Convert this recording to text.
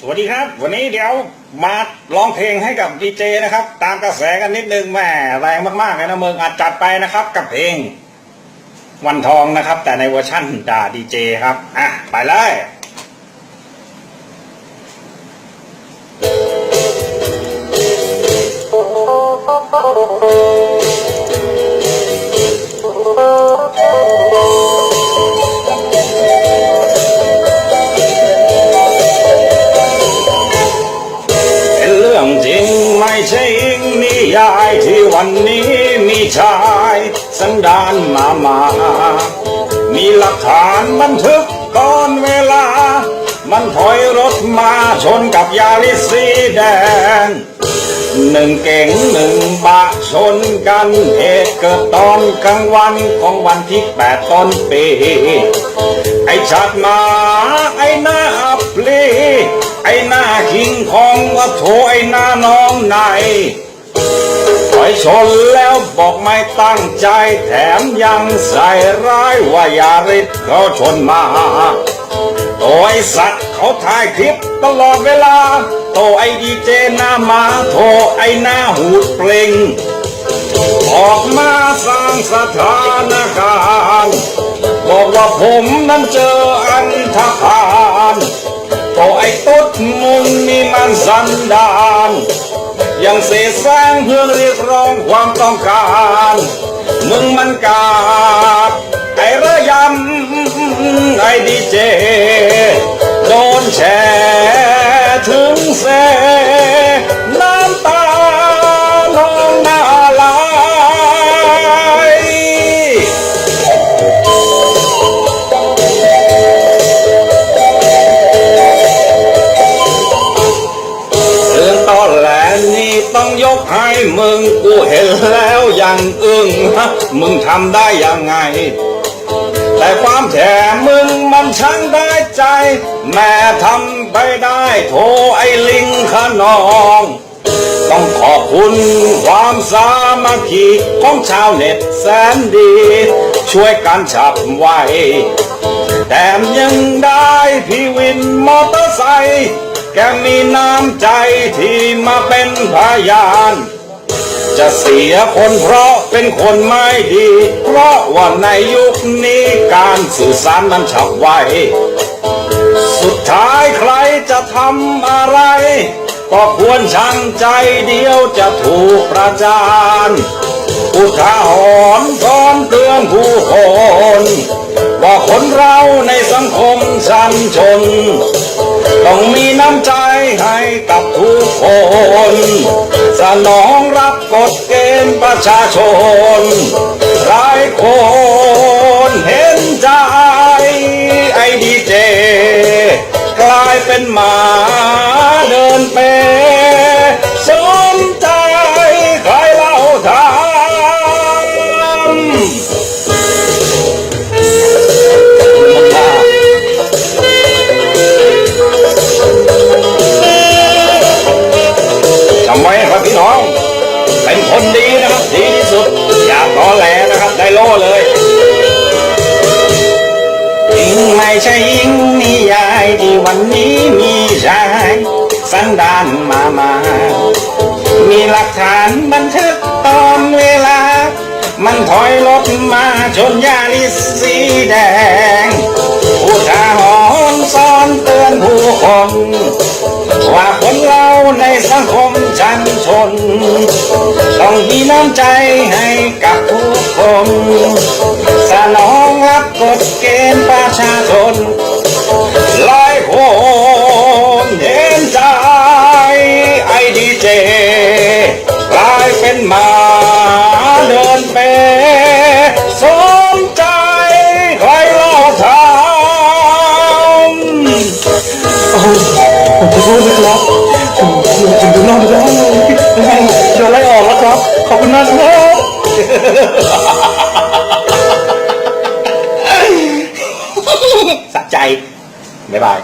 สวัสดีครับ วันนี้เดี๋ยวมาร้องเพลงให้กับดีเจนะครับ ตามกระแสกันนิดนึงแม่แรงมากๆเลยนะเมืองอัดจัดไปนะครับ กับเพลง วันทองนะครับ แต่ในเวอร์ชั่นด่าดีเจครับอะไปเลยเป็ งนิยายที่วันนี้มีชายสันดานมามา มีหลักฐานบันทึกก่อนเวลา มันถอยรถมาชนกับยาลิสสีแดงหนึ่งเก่งหนึ่งบะชนกันเหตุเกิดตอนกลางวันของวันที่แปดต้นปี ไอชัดมาไอหน้าอับปลี ไอ้หน้าคิงของว่าโถไอ้หน้าน้องในถอยชนแล้วบอกไม่ตั้งใจแถมยังใส่ร้ายว่ายาริดเขาชนมาโตไอสัตว์เขาถ่ายคลิปตลอดเวลา โตไอดีเจหน้ามาโทไอหน้าหูดเปล่งออกมาสร้างสถานการณ์บอกว่าผมนั้นเจออันธพาานสันดานยังเสแสร้งเพื่อเรียกร้องความต้องการ มึงมันกาดไอ้ระยำไอ้ดีเจ โดนแชถึงเส ให้มึงกูเห็นแล้วยังอึ้งฮะมึงทำได้ยังไง แต่ความแถมมึงมันช่างได้ใจ แม่ทำไปได้โทไอ้ลิงขนอง ต้องขอบคุณความสามัคคีของชาวเน็ตแสนดี ช่วยกันฉับไวแถมยังได้พี่วินมอเตอร์ไซค์ แกมีน้ำใจที่มาเป็นพยาน จะเสียคนเพราะเป็นคนไม่ดี เพราะว่าในยุคนี้การสื่อสารมันฉับไว สุดท้ายใครจะทำอะไร ก็ควรชั่งใจเดียวจะถูกประจานอุทาหรณ์สอนเตือนผู้คนว่าคนเราในสังคมชันชน ต้องมีน้ำใจให้กับทุกคน สนองรับกฎเกณฑ์ประชาชน เป็นคนดีนะครับ ดีที่สุด อย่าตอแหลนะครับ ได้โล่เลยอิงไม่ใช่อิงนิยายที่วันนี้มีชายสันดานมามา มีหลักฐานบันทึกตอนเวลา มันถอยรถมาชนยาลิสสีแดงอุทาหรณ์สอนเตือนผู้คนว่าคนเราในสังคมชันชน น้ำใจให้กับทุกคนสนองรับกฎเกณฑ์ประชาชนหลายคนเห็นใจไอ้ดีเจกลายเป็นมา สะใจ บ๊ายบาย